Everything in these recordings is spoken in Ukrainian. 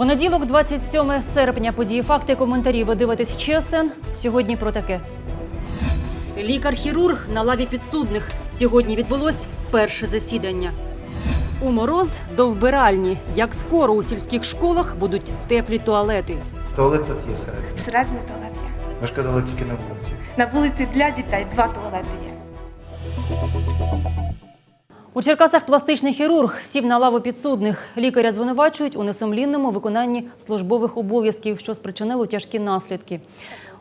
Понеділок, 27 серпня. Події, факти, коментарі. Ви дивитесь ЧСН. Сьогодні про таке. Лікар-хірург на лаві підсудних. Сьогодні відбулось перше засідання. У мороз до вбиральні. Як скоро у сільських школах будуть теплі туалети. Туалет тут є всередині. Всередині туалет є. Ви ж казали тільки на вулиці. На вулиці для дітей два туалети є. У Черкасах пластичний хірург сів на лаву підсудних. Лікаря звинувачують у несумлінному виконанні службових обов'язків, що спричинило тяжкі наслідки.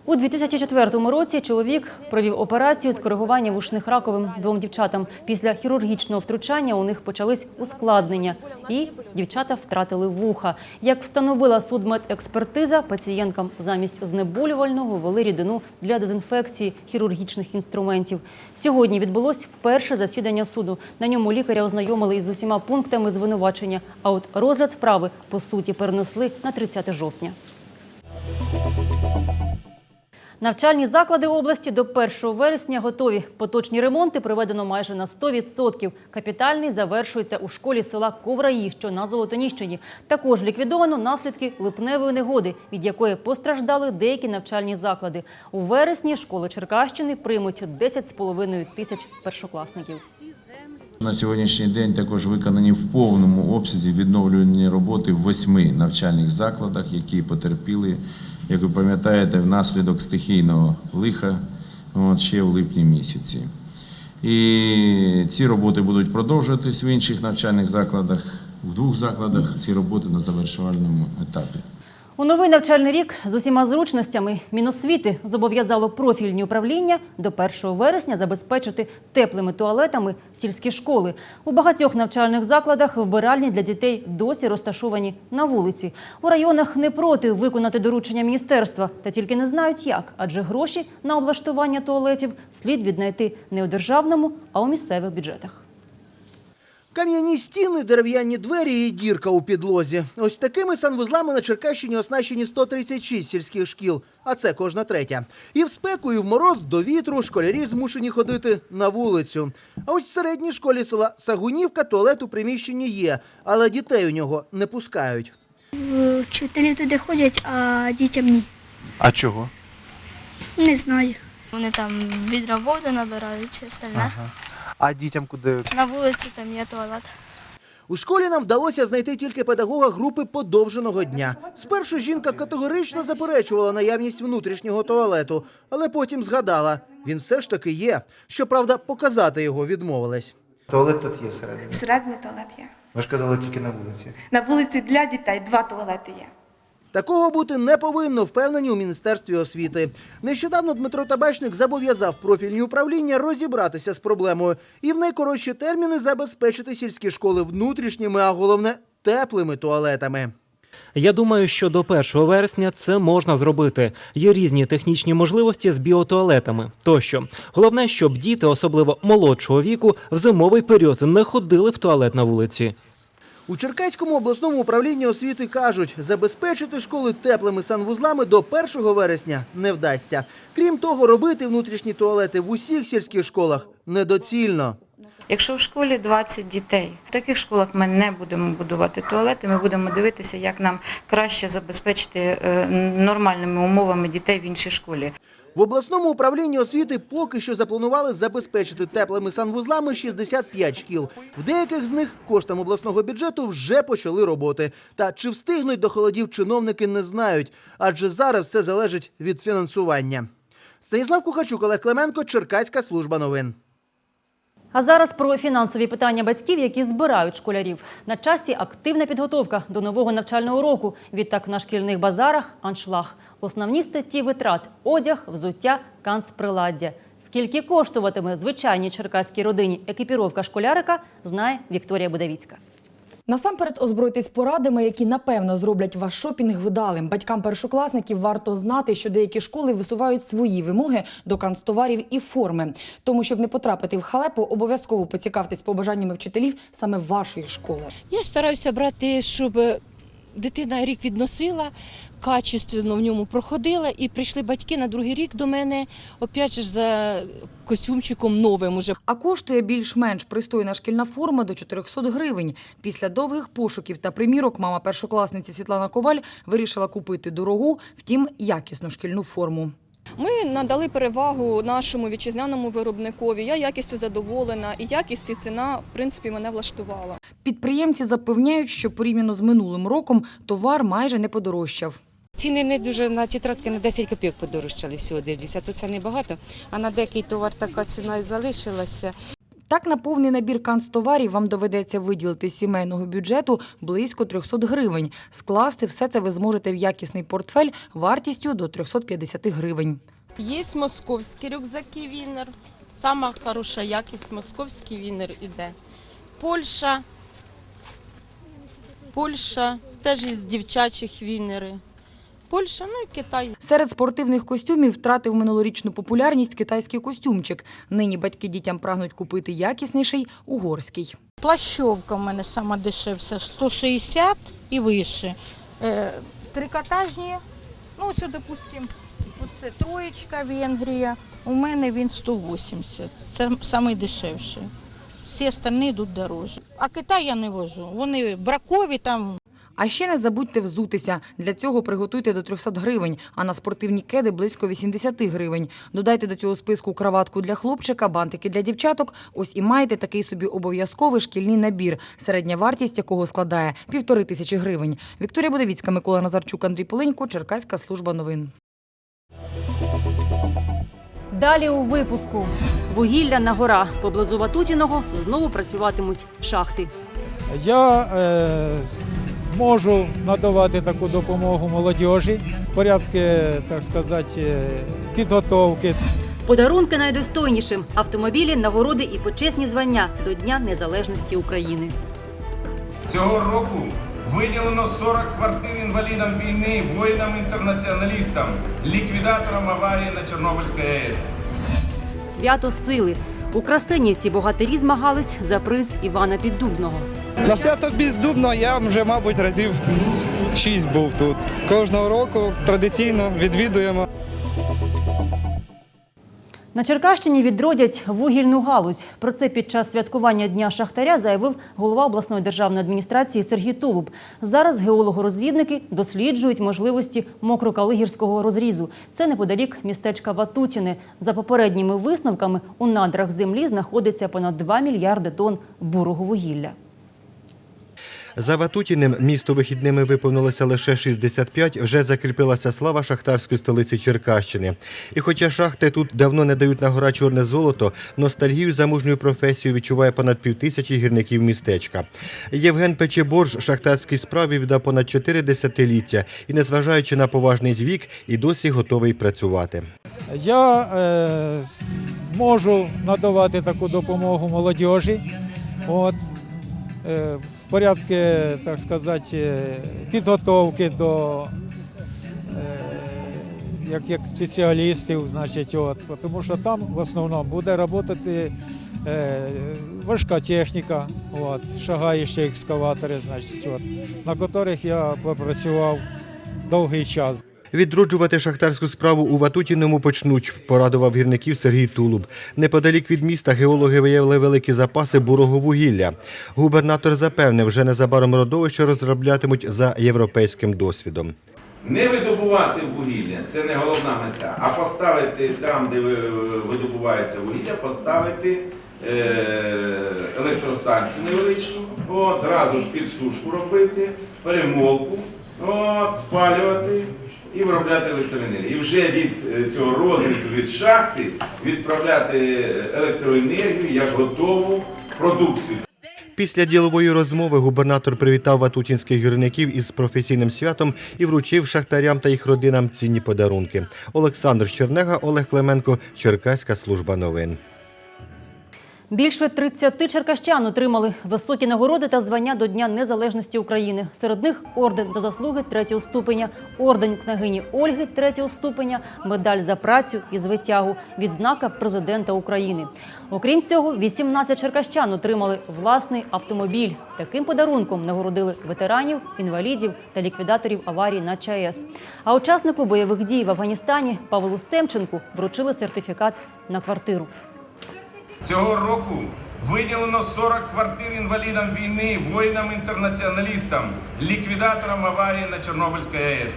У 2004 році чоловік провів операцію з коригування вушних раковим двом дівчатам. Після хірургічного втручання у них почались ускладнення, і дівчата втратили вуха. Як встановила судмедекспертиза, пацієнткам замість знеболювального ввели рідину для дезінфекції хірургічних інструментів. Сьогодні відбулось перше засідання суду. На ньому лікаря ознайомили із усіма пунктами звинувачення. А от розгляд справи по суті перенесли на 30 жовтня. Навчальні заклади області до 1 вересня готові. Поточні ремонти проведено майже на 100%. Капітальний завершується у школі села Ковраї, що на Золотоніщині. Також ліквідовано наслідки липневої негоди, від якої постраждали деякі навчальні заклади. У вересні школи Черкащини приймуть 10,5 тисяч першокласників. На сьогоднішній день також виконані в повному обсязі відновлювальні роботи в восьми навчальних закладах, які потерпіли, як ви пам'ятаєте, внаслідок стихійного лиха от, ще в липні місяці. І ці роботи будуть продовжуватись в інших навчальних закладах. В двох закладах ці роботи на завершувальному етапі. У новий навчальний рік з усіма зручностями Міносвіти зобов'язало профільні управління до 1 вересня забезпечити теплими туалетами сільські школи. У багатьох навчальних закладах вбиральні для дітей досі розташовані на вулиці. У районах не проти виконати доручення міністерства, та тільки не знають як, адже гроші на облаштування туалетів слід віднайти не у державному, а у місцевих бюджетах. Кам'яні стіни, дерев'яні двері і дірка у підлозі. Ось такими санвузлами на Черкащині оснащені 136 сільських шкіл, а це кожна третя. І в спеку, і в мороз до вітру школярі змушені ходити на вулицю. А ось в середній школі села Сагунівка туалет у приміщенні є, але дітей у нього не пускають. Вчителі туди ходять, а дітям ні. А чого? Не знаю. Вони там відра води набирають чи остальне. А дітям куди? На вулиці там є туалет. У школі нам вдалося знайти тільки педагога групи подовженого дня. Спершу жінка категорично заперечувала наявність внутрішнього туалету, але потім згадала, він все ж таки є. Щоправда, показати його відмовились. Туалет тут є всередині. Всередині туалет є. Ви ж казали тільки на вулиці. На вулиці для дітей два туалети є. Такого бути не повинно, впевнені у Міністерстві освіти. Нещодавно Дмитро Табачник зобов'язав профільні управління розібратися з проблемою і в найкоротші терміни забезпечити сільські школи внутрішніми, а головне теплими туалетами. Я думаю, що до 1 вересня це можна зробити. Є різні технічні можливості з біотуалетами тощо. Головне, щоб діти, особливо молодшого віку, в зимовий період не ходили в туалет на вулиці. У Черкаському обласному управлінні освіти кажуть, забезпечити школи теплими санвузлами до 1 вересня не вдасться. Крім того, робити внутрішні туалети в усіх сільських школах недоцільно. Якщо в школі 20 дітей, в таких школах ми не будемо будувати туалети, ми будемо дивитися, як нам краще забезпечити е, нормальними умовами дітей в іншій школі. В обласному управлінні освіти поки що запланували забезпечити теплими санвузлами 65 шкіл. В деяких з них коштом обласного бюджету вже почали роботи. Та чи встигнуть до холодів чиновники не знають, адже зараз все залежить від фінансування. Станіслав Кухарчук, Олег Клименко, Черкаська служба новин. А зараз про фінансові питання батьків, які збирають школярів. На часі активна підготовка до нового навчального року. Відтак на шкільних базарах аншлаг. Основні статті витрат одяг, взуття, канцприладдя. Скільки коштуватиме звичайній черкаській родині екіпіровка школярика, знає Вікторія Будавіцька. Насамперед озбройтесь порадами, які напевно зроблять ваш шопінг видалим. Батькам першокласників варто знати, що деякі школи висувають свої вимоги до канцтоварів і форми. Тому, щоб не потрапити в халепу, обов'язково поцікавтесь побажаннями вчителів саме вашої школи. Я стараюся брати, щоб дитина рік відносила, качественно в ньому проходила, і прийшли батьки на другий рік до мене, опять же за костюмчиком новим уже. А коштує більш-менш пристойна шкільна форма до 400 гривень. Після довгих пошуків та примірок мама першокласниці Світлана Коваль вирішила купити дорогу, втім якісну шкільну форму. Ми надали перевагу нашому вітчизняному виробникові. Я якістю задоволена, і якість і ціна, в принципі, мене влаштувала. Підприємці запевняють, що порівняно з минулим роком товар майже не подорожчав. Ціни не дуже на тетрадки на 10 копійок подорожчали всього дивлюся, то це небагато. А на деякий товар така ціна і залишилася. Так, на повний набір канцтоварів вам доведеться виділити з сімейного бюджету близько 300 гривень. Скласти все це ви зможете в якісний портфель вартістю до 350 гривень. Є московські рюкзаки Вінер. Сама хороша якість московський Вінер іде. Польща. Польща, теж із дівчачих Вінери. Польща, ну і Китай. Серед спортивних костюмів втратив минулорічну популярність китайський костюмчик. Нині батьки дітям прагнуть купити якісніший угорський. Плащовка в мене сама дешевша, 160 і вище. Е, трикотажні, ну ось, допустимо, оце троєчка Венгрія, у мене він 180, це найдешевший. Всі остальні йдуть дорожче. А Китай я не вожу, вони бракові там А ще не забудьте взутися. Для цього приготуйте до 300 гривень, а на спортивні кеди близько 80 гривень. Додайте до цього списку краватку для хлопчика, бантики для дівчаток. Ось і маєте такий собі обов'язковий шкільний набір, середня вартість якого складає півтори тисячі гривень. Вікторія Будовіцька, Микола Назарчук, Андрій Поленько, Черкаська служба новин. Далі у випуску. Вугілля на горах. Поблизу Ватутіного знову працюватимуть шахти. Я е, можу надавати таку допомогу молодіжі в порядку, так сказати, е, підготовки. Подарунки найдостойнішим автомобілі, нагороди і почесні звання до Дня Незалежності України. Цього року виділено 40 квартир інвалідам війни, воїнам-інтернаціоналістам, ліквідаторам аварії на Чорнобильській АЕС. Свято сили. У Красенівці богатирі змагались за приз Івана Піддубного. На свято Піддубного я вже, мабуть, разів шість був тут. Кожного року традиційно відвідуємо. На Черкащині відродять вугільну галузь. Про це під час святкування Дня Шахтаря заявив голова обласної державної адміністрації Сергій Тулуб. Зараз геологорозвідники досліджують можливості мокрокалигірського розрізу. Це неподалік містечка Ватутіне. За попередніми висновками у надрах землі знаходиться понад 2 мільярди тонн бурого вугілля. За Ватутіним місто вихідними виповнилося лише 65, вже закріпилася слава шахтарської столиці Черкащини. І хоча шахти тут давно не дають на гора чорне золото, ностальгію за мужньою професією відчуває понад півтисячі гірників містечка. Євген Печеборж шахтарській справі віддав понад 4 десятиліття і, незважаючи на поважний вік, і досі готовий працювати. Я е, можу надавати таку допомогу молодіжі. От, е, в порядку, так сказати, е, підготовки до е, як, як спеціалістів, значить, от, тому що там в основному буде працювати е, важка техніка, от, шагаючі екскаватори, значить, от, на яких я попрацював довгий час. Відроджувати шахтарську справу у Ватутіному почнуть, порадував гірників Сергій Тулуб. Неподалік від міста геологи виявили великі запаси бурого вугілля. Губернатор запевнив, вже незабаром родовище розроблятимуть за європейським досвідом. Не видобувати вугілля це не головна мета, а поставити там, де видобувається вугілля, поставити е, електростанцію невеличку, от, зразу ж підсушку робити, перемолку, от, спалювати і виробляти електроенергію. І вже від е, цього розвитку від шахти відправляти електроенергію як готову продукцію. Після ділової розмови губернатор привітав ватутінських гірників із професійним святом і вручив шахтарям та їх родинам цінні подарунки. Олександр Чернега, Олег Клименко, Черкаська служба новин. Більше 30 черкащан отримали високі нагороди та звання до Дня Незалежності України. Серед них орден за заслуги третього ступеня, орден княгині Ольги третього ступеня, медаль за працю і звитягу, відзнака президента України. Окрім цього, 18 черкащан отримали власний автомобіль. Таким подарунком нагородили ветеранів, інвалідів та ліквідаторів аварій на ЧАЕС. А учаснику бойових дій в Афганістані Павлу Семченку вручили сертифікат на квартиру. Цього року виділено 40 квартир інвалідам війни, воїнам-інтернаціоналістам, ліквідаторам аварії на Чорнобильській АЕС.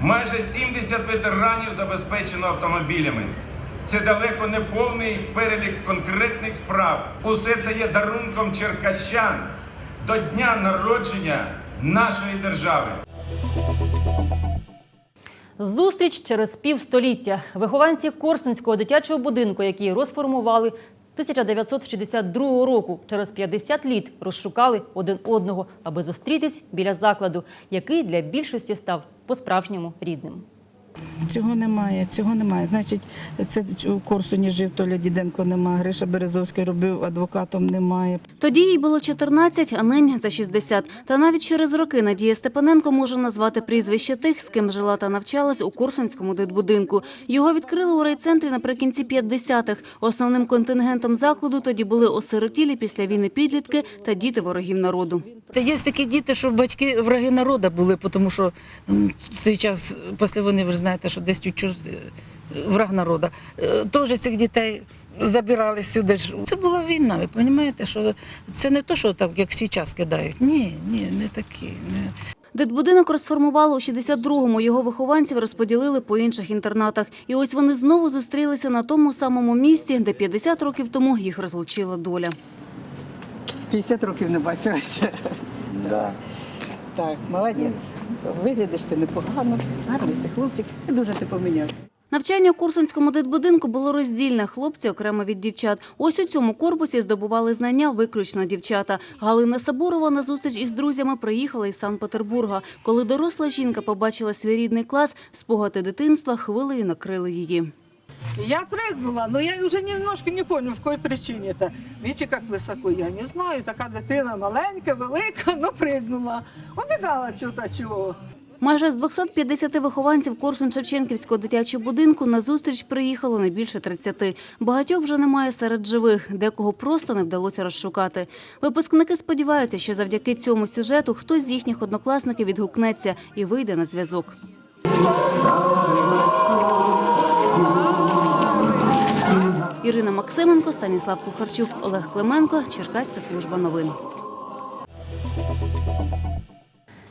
Майже 70 ветеранів забезпечено автомобілями. Це далеко не повний перелік конкретних справ. Усе це є дарунком черкащан до дня народження нашої держави. Зустріч через півстоліття. Вихованці Корсунського дитячого будинку, який розформували 1962 року, через 50 літ розшукали один одного, аби зустрітись біля закладу, який для більшості став по-справжньому рідним. Цього немає, цього немає. Значить, це у Корсуні жив Толя Діденко, немає. Гриша Березовський робив адвокатом, немає. Тоді їй було 14, а нині за 60. Та навіть через роки Надія Степаненко може назвати прізвище тих, з ким жила та навчалась у Корсунському дитбудинку. Його відкрили у райцентрі наприкінці 50-х. Основним контингентом закладу тоді були осиротілі після війни підлітки та діти ворогів народу. Та є такі діти, що батьки враги народу були, тому що в той час, після війни, ви ж знаєте, що десь чуть враг народу. Е, Теж цих дітей забирали сюди. Це була війна, ви розумієте, що це не то, що так, як зараз кидають. Ні, ні, не такі. Не. Дитбудинок розформували у 62-му. Його вихованців розподілили по інших інтернатах. І ось вони знову зустрілися на тому самому місці, де 50 років тому їх розлучила доля. 50 років не бачилася. Да. Так, молодець. Виглядиш ти непогано, гарний ти хлопчик і дуже ти помінявся. Навчання у Курсунському дитбудинку було роздільне. Хлопці окремо від дівчат. Ось у цьому корпусі здобували знання виключно дівчата. Галина Сабурова на зустріч із друзями приїхала із Санкт-Петербурга. Коли доросла жінка побачила свій рідний клас, спогади дитинства хвилею накрили її. Я прыгнула, но я уже немножко не помню, в какой причине это. Видите, как высоко, я не знаю. Така дитина маленька, велика, но прыгнула. Убегала чого-то чого. Майже з 250 вихованців Корсун-Шевченківського дитячого будинку на зустріч приїхало не більше 30. Багатьох вже немає серед живих, декого просто не вдалося розшукати. Випускники сподіваються, що завдяки цьому сюжету хтось з їхніх однокласників відгукнеться і вийде на зв'язок. Ірина Максименко, Станіслав Кухарчук, Олег Клименко, Черкаська служба новин.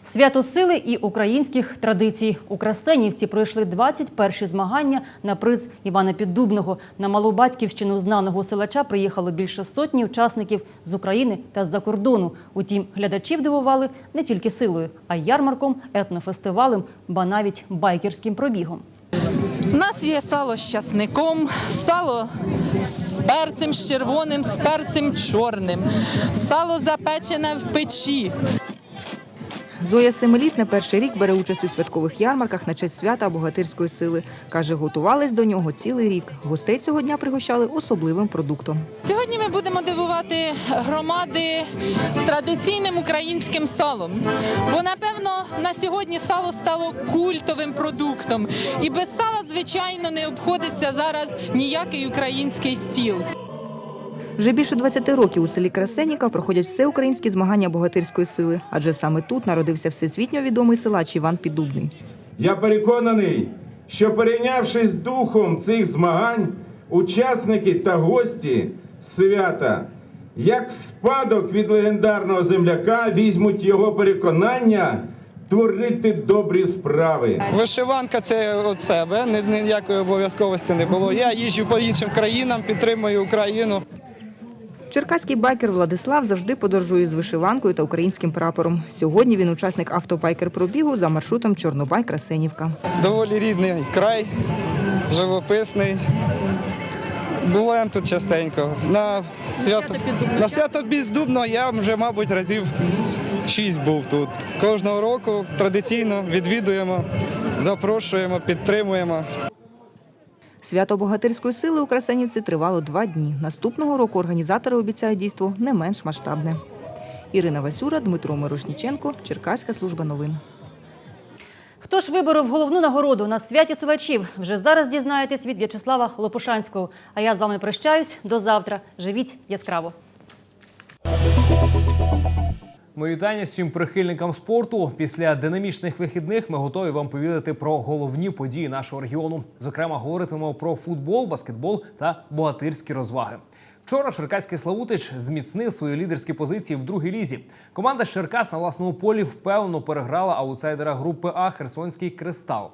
Свято сили і українських традицій. У Красенівці пройшли 21-ші змагання на приз Івана Піддубного. На Малобатьківщину знаного силача приїхало більше сотні учасників з України та з-за кордону. Утім, глядачів дивували не тільки силою, а й ярмарком, етнофестивалем, ба навіть байкерським пробігом. У нас є сало з часником, сало з перцем з червоним, з перцем чорним, сало запечене в печі. Зоя Семиліт не перший рік бере участь у святкових ярмарках на честь свята богатирської сили. Каже, готувались до нього цілий рік. Гостей цього дня пригощали особливим продуктом. Сьогодні ми будемо дивувати громади традиційним українським салом. Бо, напевно, на сьогодні сало стало культовим продуктом. І без сала, звичайно, не обходиться зараз ніякий український стіл. Вже більше 20 років у селі Красеніка проходять всеукраїнські змагання богатирської сили, адже саме тут народився всесвітньо відомий силач Іван Піддубний. Я переконаний, що порівнявшись духом цих змагань, учасники та гості свята, як спадок від легендарного земляка, візьмуть його переконання творити добрі справи. Вишиванка це від себе, ніякої обов'язковості не було. Я їжджу по іншим країнам, підтримую Україну. Черкаський байкер Владислав завжди подорожує з вишиванкою та українським прапором. Сьогодні він учасник автобайкер-пробігу за маршрутом Чорнобай-Красенівка. Доволі рідний край, живописний. Буваємо тут частенько. На свято, на свято Піддубно я вже, мабуть, разів шість був тут. Кожного року традиційно відвідуємо, запрошуємо, підтримуємо. Свято богатирської сили у Красенівці тривало два дні. Наступного року організатори обіцяють дійство не менш масштабне. Ірина Васюра, Дмитро Мирошніченко, Черкаська служба новин. Хто ж виборов головну нагороду на святі сувачів? Вже зараз дізнаєтесь від В'ячеслава Лопушанського. А я з вами прощаюсь. До завтра. Живіть яскраво. Мої вітання всім прихильникам спорту. Після динамічних вихідних ми готові вам повідати про головні події нашого регіону. Зокрема, говоритимемо про футбол, баскетбол та богатирські розваги. Вчора Черкаський Славутич зміцнив свої лідерські позиції в другій лізі. Команда Черкас на власному полі впевнено переграла аутсайдера групи А Херсонський Кристал.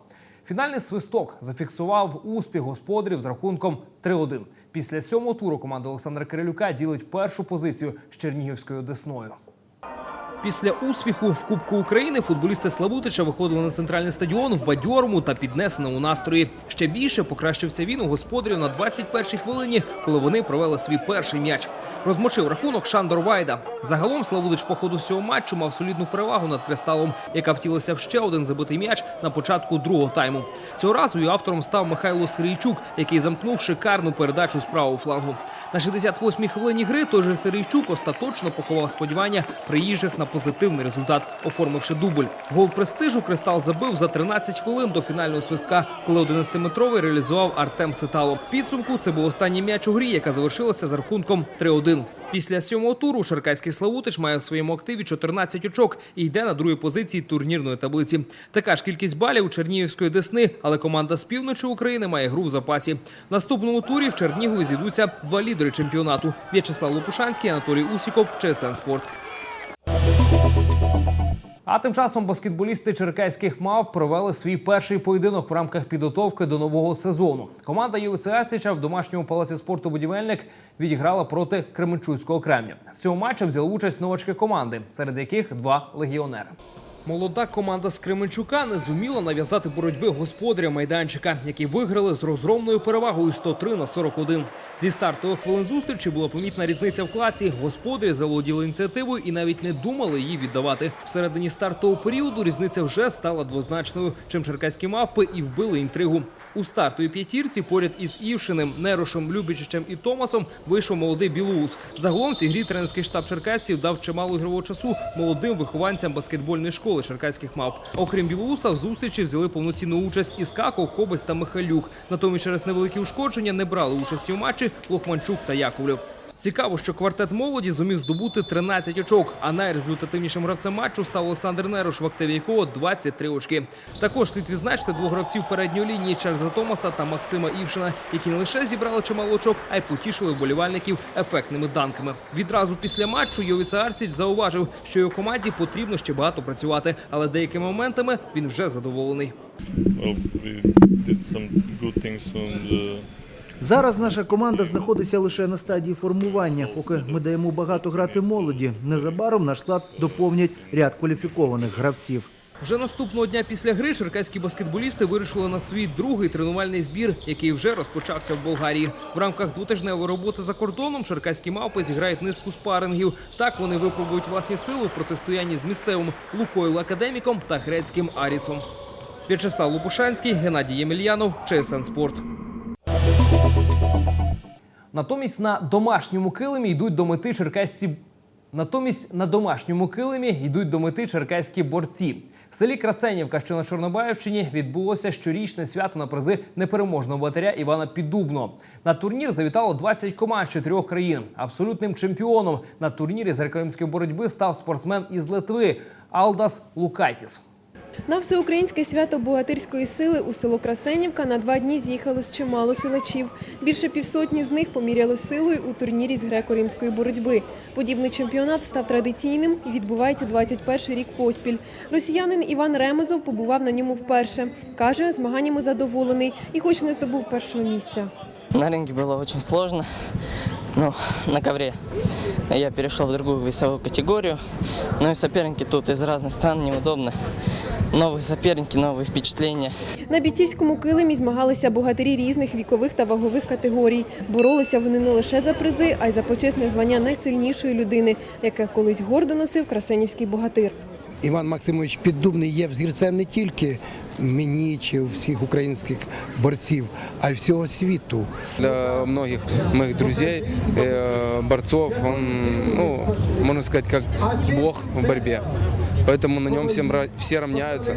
Фінальний свисток зафіксував успіх господарів з рахунком 3-1. Після сьомого туру команда Олександра Кирилюка ділить першу позицію з Чернігівською Десною. Після успіху в Кубку України футболісти Славутича виходили на центральний стадіон в бадьорому та піднесеному настрої. Ще більше покращився він у господарів на 21-й хвилині, коли вони провели свій перший м'яч. Розмочив рахунок Шандор Вайда. Загалом Славутич по ходу всього матчу мав солідну перевагу над кристалом, яка втілася в ще один забитий м'яч на початку другого тайму. Цього разу її автором став Михайло Сирійчук, який замкнув шикарну передачу з правого флангу. На 68-й хвилині гри той же Сирійчук остаточно поховав сподівання приїжджих на позитивний результат, оформивши дубль. Гол престижу Кристал забив за 13 хвилин до фінального свистка, коли 11-метровий реалізував Артем Ситало. В підсумку це був останній м'яч у грі, яка завершилася з рахунком 3-1. Після сьомого туру Шеркаський Славутич має в своєму активі 14 очок і йде на другій позиції турнірної таблиці. Така ж кількість балів у Чернігівської Десни, але команда з півночі України має гру в запасі. В наступному турі в Чернігові зійдуться два лідери чемпіонату: В'ячеслав Лопушанський, Анатолій Усіков, ЧСН Спорт. А тим часом баскетболісти черкаських мав провели свій перший поєдинок в рамках підготовки до нового сезону. Команда ЮВЦ в домашньому палаці спорту будівельник відіграла проти Кременчуцького кремня. В цьому матчі взяли участь новачки команди, серед яких два легіонери. Молода команда з Кременчука не зуміла нав'язати боротьби господаря майданчика, які виграли з розгромною перевагою 103 на 41. Зі стартових хвилин зустрічі була помітна різниця в класі. Господарі заволоділи ініціативою і навіть не думали її віддавати. Всередині стартового періоду різниця вже стала двозначною, чим черкаські мавпи і вбили інтригу. У стартовій п'ятірці поряд із Івшиним, Нерошем, Любічичем і Томасом вийшов молодий Білоус. Загалом цій грі тренерський штаб черкасців дав чимало ігрового часу молодим вихованцям баскетбольної школи черкаських мавп. Окрім Білоуса, в зустрічі взяли повноцінну участь Іскаков, Кобець та Михайлюк. Натомість через невеликі ушкодження не брали участі у матчі Лохманчук та Яковлев. Цікаво, що квартет молоді зумів здобути 13 очок, а найрезультативнішим гравцем матчу став Олександр Нерош, в активі якого 23 очки. Також слід відзначити двох гравців передньої лінії Чарльза Томаса та Максима Івшина, які не лише зібрали чимало очок, а й потішили вболівальників ефектними данками. Відразу після матчу Йовіца Арсіч зауважив, що його команді потрібно ще багато працювати, але деякими моментами він вже задоволений. Зараз наша команда знаходиться лише на стадії формування, поки ми даємо багато грати молоді. Незабаром наш склад доповнять ряд кваліфікованих гравців. Вже наступного дня після гри черкаські баскетболісти вирішили на свій другий тренувальний збір, який вже розпочався в Болгарії. В рамках двотижневої роботи за кордоном черкаські мавпи зіграють низку спарингів. Так вони випробують власні сили в протистоянні з місцевим Лукойл Академіком та грецьким Арісом. В'ячеслав Лопушанський, Геннадій Ємельянов, ЧСН Спорт. Натомість на домашньому килимі йдуть до мети черкасці. Натомість на домашньому килимі йдуть до мети черкаські борці. В селі Красенівка, що на Чорнобаївщині, відбулося щорічне свято на призи непереможного батаря Івана Піддубно. На турнір завітало 20 команд чотирьох країн. Абсолютним чемпіоном на турнірі з греко-римської боротьби став спортсмен із Литви Алдас Лукайтіс. На всеукраїнське свято богатирської сили у село Красенівка на два дні з'їхалось чимало силачів. Більше півсотні з них поміряли силою у турнірі з греко-римської боротьби. Подібний чемпіонат став традиційним і відбувається 21 рік поспіль. Росіянин Іван Ремезов побував на ньому вперше. Каже, змаганнями задоволений і хоч не здобув першого місця. На ринге было очень сложно, ну, на ковре. Я перешел в другую весовую категорию, ну и соперники тут из разных стран неудобно. Новые соперники, нові впечатлення. На бійцівському килимі змагалися богатирі різних вікових та вагових категорій. Боролися вони не лише за призи, а й за почесне звання найсильнішої людини, яке колись гордо носив красенівський богатир. Іван Максимович Піддубний є взірцем не тільки мені чи всіх українських борців, а й всього світу. Для многих моих друзей, э, борцов, он, ну, можно сказать, как бог в борьбе. Поэтому на нем всем, ра- все равняются.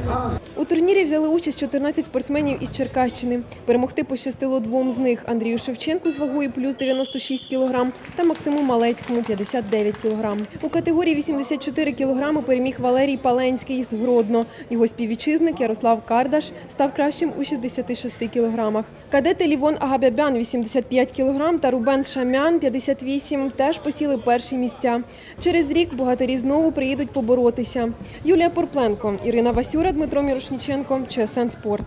У турнірі взяли участь 14 спортсменів із Черкащини. Перемогти пощастило двом з них – Андрію Шевченку з вагою плюс 96 кг та Максиму Малецькому – 59 кг. У категорії 84 кг переміг Валерій Паленський з Гродно. Його співвітчизник Ярослав Кардаш став кращим у 66 кг. Кадети Лівон Агабябян – 85 кг та Рубен Шамян – 58 теж посіли перші місця. Через рік богатирі знову приїдуть поборотися. Юлія Порпленко, Ірина Васюра, Дмитро Мірошніченко, ЧСН Спорт.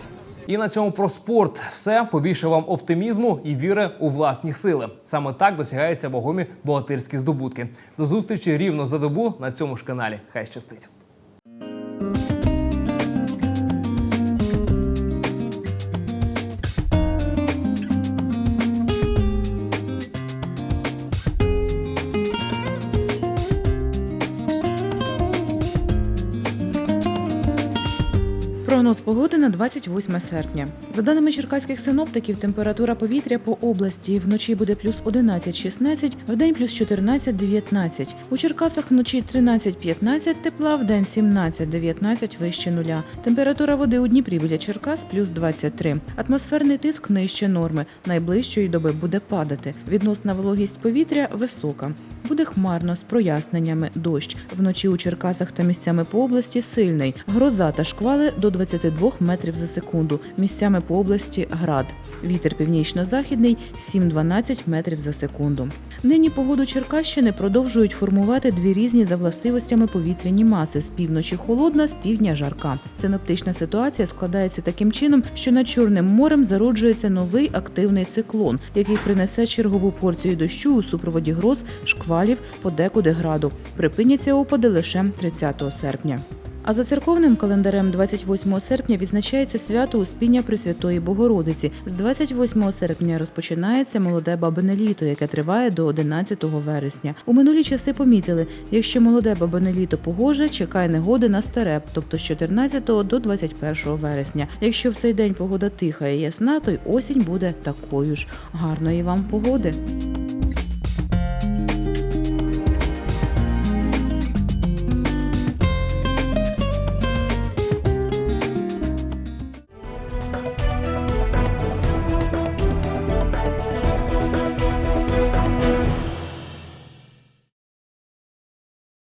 І на цьому про спорт все побільше вам оптимізму і віри у власні сили. Саме так досягаються вагомі богатирські здобутки. До зустрічі рівно за добу на цьому ж каналі. Хай щастить. Прогноз погоди на 28 серпня. За даними черкаських синоптиків, температура повітря по області вночі буде плюс 11-16, вдень плюс 14-19. У Черкасах вночі 13-15 тепла, вдень 17-19 вище нуля. Температура води у Дніпрі біля Черкас плюс 23. Атмосферний тиск нижче норми. Найближчої доби буде падати. Відносна вологість повітря висока. Буде хмарно з проясненнями дощ. Вночі у Черкасах та місцями по області сильний. Гроза та шквали до 22 метрів за секунду. Місцями по області град. Вітер північно-західний 7-12 метрів за секунду. Нині погоду Черкащини продовжують формувати дві різні за властивостями повітряні маси з півночі холодна, з півдня жарка. Синоптична ситуація складається таким чином, що над Чорним морем зароджується новий активний циклон, який принесе чергову порцію дощу у супроводі гроз, шквалів, подекуди граду. Припиняться опади лише 30 серпня. А за церковним календарем 28 серпня відзначається свято Успіння Пресвятої Богородиці. З 28 серпня розпочинається молоде бабине літо, яке триває до 11 вересня. У минулі часи помітили, якщо молоде бабине літо погоже, чекай негоди на стареп, тобто з 14 до 21 вересня. Якщо в цей день погода тиха і ясна, то й осінь буде такою ж. Гарної вам погоди!